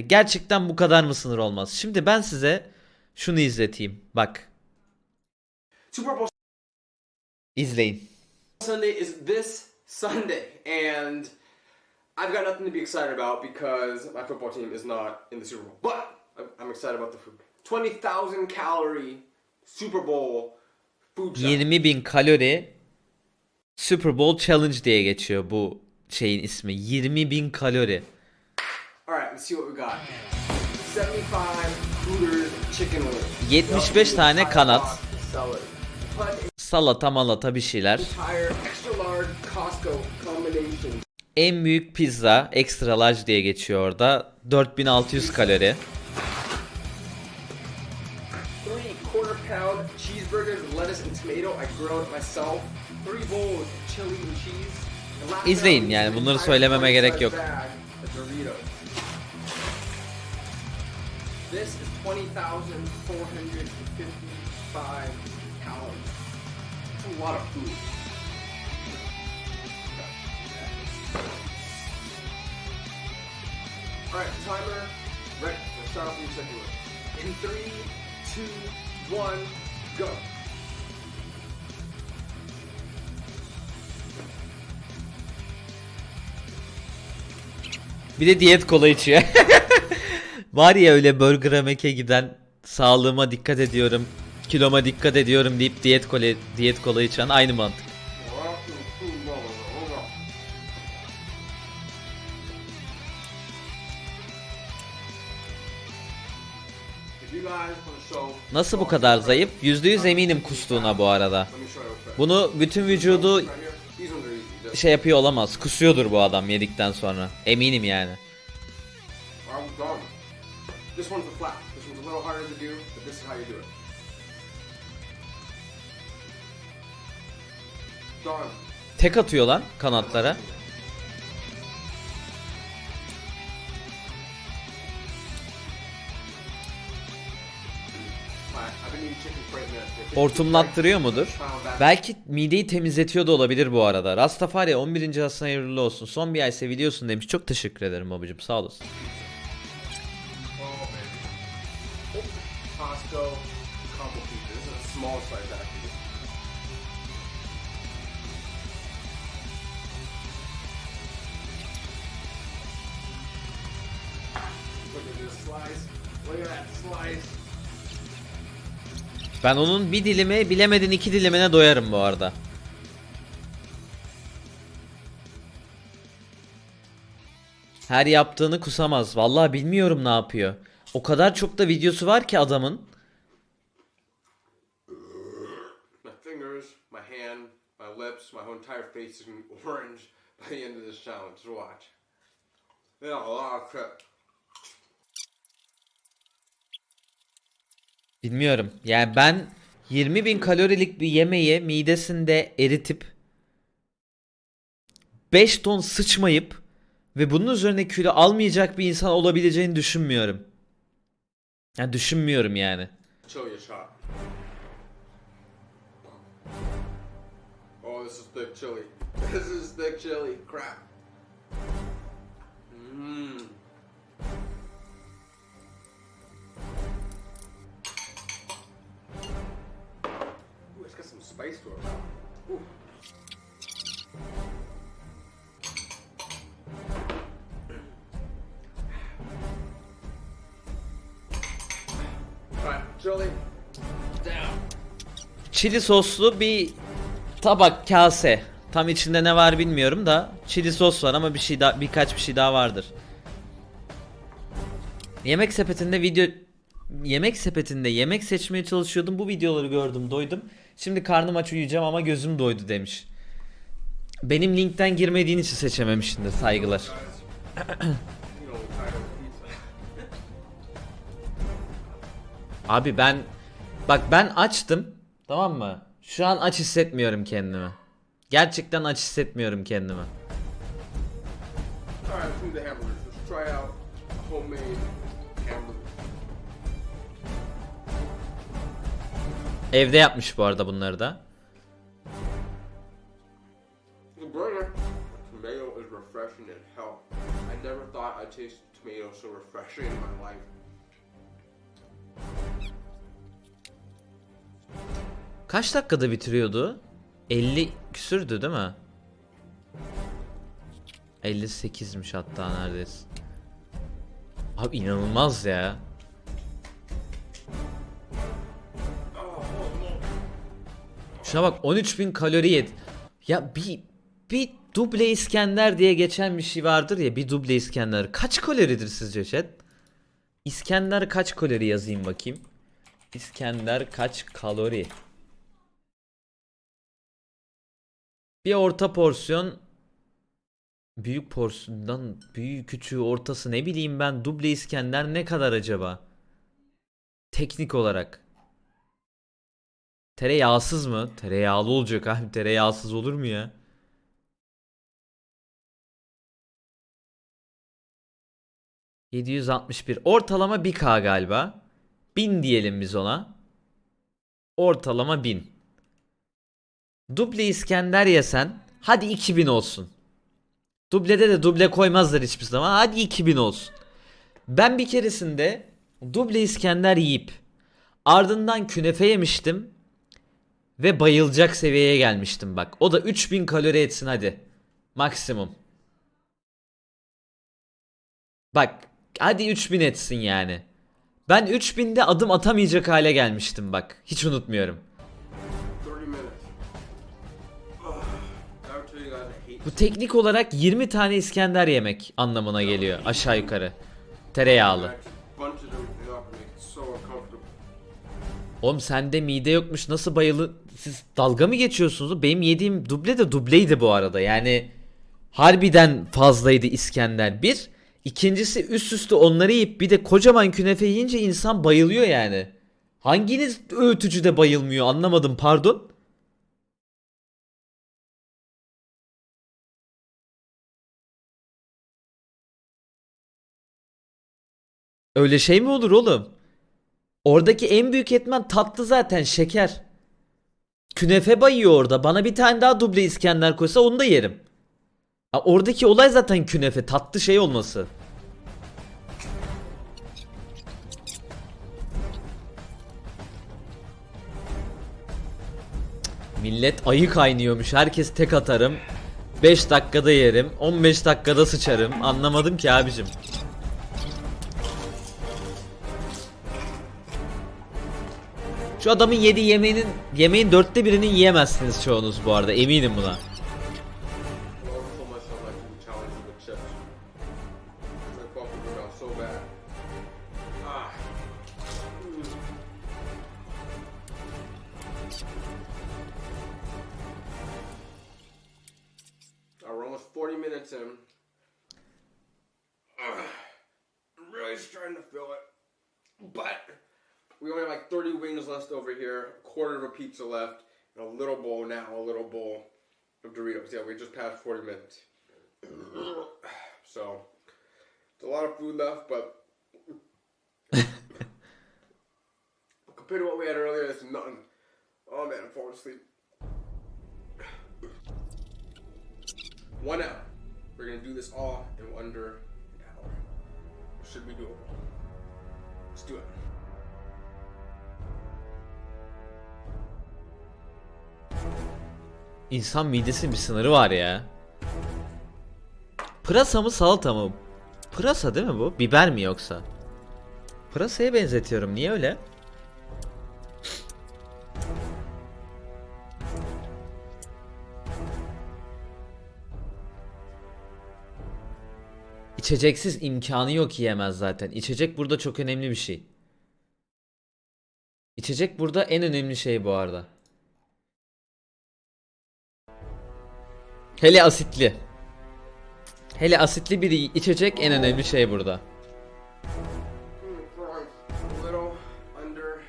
Gerçekten bu kadar mı sınır olmaz? Şimdi ben size şunu izleteyim. Bak Super Bowl izleyin. Sunday is this Sunday, and I've got nothing to be excited about because my football team is not in the Super Bowl. But I'm- excited about the food. 20,000 calorie Super Bowl food challenge. 20 bin kalori Super Bowl Challenge diye geçiyor bu şeyin ismi. 20 bin kalori. Alright, let's see what we got. 75 Hooters chicken wings. 75 tane kanat. Salata malata bir şeyler. En büyük pizza extra large diye geçiyor orada. 4600 kalori. Three quarter pound cheeseburgers with lettuce and tomato I grilled myself. Three bowls of chili and cheese. And last İzleyin yani, bunları söylememe gerek yok. This is 20,455 calories. That's a lot of food. Alright, timer. Ready. Let's start off with the second one. In three, two, one, go. Bir de diyet kola içiyor. Var ya öyle Burger'a Mac'e giden sağlığıma dikkat ediyorum, kiloma dikkat ediyorum deyip diyet kola diyet kola içen aynı mantık. Nasıl bu kadar zayıf? %100 eminim kustuğuna bu arada. Bunu bütün vücudu şey yapıyor olamaz. Kusuyordur bu adam yedikten sonra. Eminim yani. This one's the flat. This one's a little harder to do, but this is how you do it. Done. Tek atıyor lan kanatlara. Hortumlattırıyor mudur? Belki mideyi temizletiyor da olabilir bu arada. Rastafari 11. aslan hayırlı olsun. Son bir ay seviliyorsun demiş. Çok teşekkür ederim babacım. Sağ olasın. Combo pizza. This is a small size actually. Look at this slice. Look at that slice. Ben onun bir dilimi bilemedin iki dilimine doyarım bu arada. Her yaptığını kusamaz. Vallahi bilmiyorum ne yapıyor. O kadar çok da videosu var ki adamın. My fingers, my hand, my lips, my whole entire face is be orange by the end of this challenge. Watch. Yeah, a lot of crap. Bilmiyorum. Yani ben 20 bin kalorilik bir yemeği midesinde eritip 5 ton sıçmayıp ve bunun üzerine kilo almayacak bir insan olabileceğini düşünmüyorum. Yani düşünmüyorum yani. Show you this is thick chili. This is thick chili. Crap. Mmm. Ooh, it's got some spice to it. Ooh. Chili. Down. Çili soslu bir tabak kase. Tam içinde ne var bilmiyorum da çili sos var ama bir şey daha birkaç bir şey daha vardır. Yemek sepetinde video yemek sepetinde yemek seçmeye çalışıyordum. Bu videoları gördüm, doydum. Şimdi karnım aç uyuyacağım ama gözüm doydu demiş. Benim linkten girmediğin için seçememişsindir saygılar. Abi ben bak ben açtım tamam mı? Şu an aç hissetmiyorum kendimi. Gerçekten aç hissetmiyorum kendimi. Evde yapmış bu arada bunları da. Tomato is refreshing as hell. I never thought I'd taste tomato so refreshing in my life. Kaç dakikada bitiriyordu? 50 küsürdü değil mi? 58'miş hatta neredeyse. Abi inanılmaz ya. Şuna bak 13.000 kalori yedi. Ya bir bir duble İskender diye geçen bir şey vardır ya bir duble İskender. Kaç kaloridir sizce chat? İskender kaç kalori yazayım bakayım. İskender kaç kalori? Bir orta porsiyon büyük porsiyondan büyük küçüğü ortası ne bileyim ben duble İskender ne kadar acaba? Teknik olarak. Tereyağsız mı? Tereyağlı olacak abi. Tereyağsız olur mu ya? ...761. Ortalama 1K galiba. 1000 diyelim biz ona. Ortalama 1000. Duble İskender yesen... ...hadi 2000 olsun. Dublede de duble koymazlar hiçbir zaman. Hadi 2000 olsun. Ben bir keresinde... ...duble İskender yiyip... ...ardından künefe yemiştim... ve bayılacak seviyeye gelmiştim bak. O da 3000 kalori etsin hadi. Maksimum. Bak hadi 3000 etsin yani. Ben 3000'de adım atamayacak hale gelmiştim bak. Hiç unutmuyorum. Bu teknik olarak 20 tane İskender yemek anlamına geliyor aşağı yukarı. Tereyağlı. Oğlum sende mide yokmuş nasıl bayılı... Siz dalga mı geçiyorsunuz? Benim yediğim duble de dubleydi bu arada. Yani harbiden fazlaydı İskender. Bir. ikincisi üst üste onları yiyip bir de kocaman künefe yiyince insan bayılıyor yani. Hanginiz öğütücüde bayılmıyor anlamadım pardon. Öyle şey mi olur oğlum? Oradaki en büyük etmen tatlı zaten şeker. Künefe bayıyor orada. Bana bir tane daha duble İskender koysa onu da yerim. Ha, oradaki olay zaten künefe tatlı şey olması. Millet ayı kaynıyormuş. Herkes tek atarım. 5 dakikada yerim. 15 dakikada sıçarım. Anlamadım ki abicim. Şu adamın yediği yemeğinin yemeğin dörtte birini yiyemezsiniz çoğunuz bu arada eminim buna. I always told myself 30 wings left over here, a quarter of a pizza left, and a little bowl now, a little bowl of Doritos. Yeah, we just passed 40 minutes. so, it's a lot of food left, but compared to what we had earlier, it's nothing. Oh man, I'm falling asleep. One hour. We're gonna do this all in under an hour. Should be doable. Let's do it. İnsan midesinin bir sınırı var ya. Pırasa mı salata mı? Pırasa değil mi bu? Biber mi yoksa? Pırasaya benzetiyorum. Niye öyle? İçeceksiz imkanı yok yiyemez zaten. İçecek burada çok önemli bir şey. İçecek burada en önemli şey bu arada. Hele asitli. Hele asitli bir içecek en önemli şey burada. We're like a little under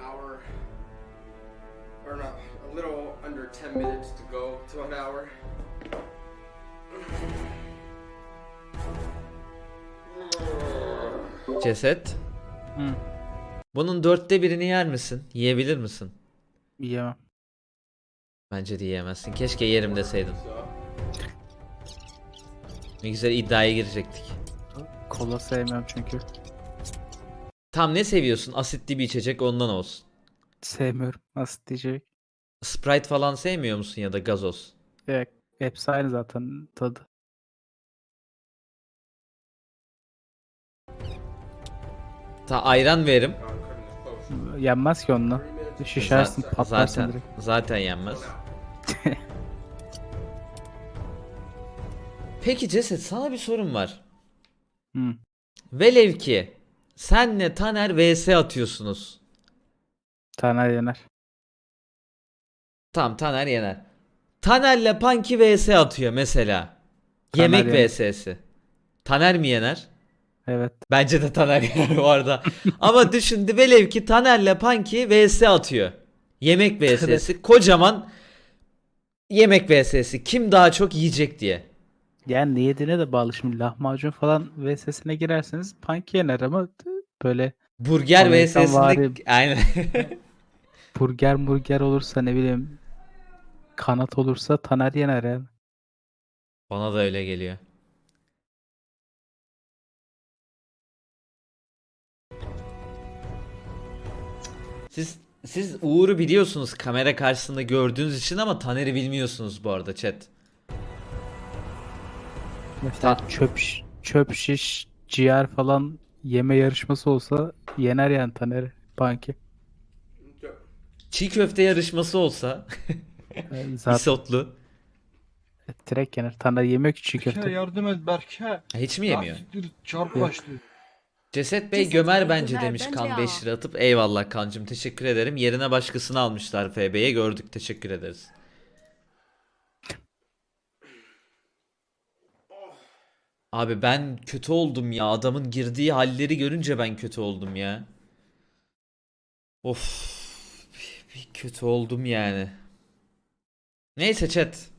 hour, or not, a little under 10 minutes to go to an hour. Ceset. Hı. Bunun dörtte birini yer misin? Yiyebilir misin? Yiyemem. Bence de yiyemezsin. Keşke yerim deseydin. So, Ne güzel iddiaya girecektik. Kola sevmiyorum çünkü. Tam ne seviyorsun? Asitli bir içecek ondan olsun. Sevmiyorum. Nasıl diyecek? Sprite falan sevmiyor musun ya da gazoz? Evet, hepsi aynı zaten tadı. Ta ayran veririm. Yenmez ki onunla. Şişersin patlarsın zaten, direkt. zaten yenmez. Peki Ceset sana bir sorum var. Hı. Velev ki senle Taner vs atıyorsunuz. Taner yener. Tamam Taner yener. Taner'le Panki vs atıyor mesela. Taner Yemek yener. vs'si. Taner mi yener? Evet. Bence de Taner yener bu arada. Ama düşün velev ki Taner'le Panki vs atıyor. Yemek vs'si. Kocaman yemek vs'si. Kim daha çok yiyecek diye. Yani ne yediğine de bağlı. Şimdi lahmacun falan VS'sine girerseniz punk yener ama böyle Burger Amerikan vs'sinde vari- aynen. burger murger olursa ne bileyim kanat olursa Taner yener yani. Bana da öyle geliyor. Siz siz Uğur'u biliyorsunuz kamera karşısında gördüğünüz için ama Taner'i bilmiyorsunuz bu arada chat. Mesela çöp şiş- çöp şiş ciğer falan yeme yarışması olsa yener yani Taner'i Panki. Çiğ köfte yarışması olsa Yani Zaten isotlu. direkt yener. Taner yemiyor ki çiğ Berke köfte. yardım et Berke. Hiç mi yemiyor? Ah, siktir, başlıyor. Ceset Bey Ceset gömer Bey bence gömer demiş bence kan ya. 5 lira atıp eyvallah kancım teşekkür ederim. Yerine başkasını almışlar FB'ye gördük teşekkür ederiz. Abi ben kötü oldum ya adamın girdiği halleri görünce ben kötü oldum ya. Of bir, kötü oldum yani. Neyse chat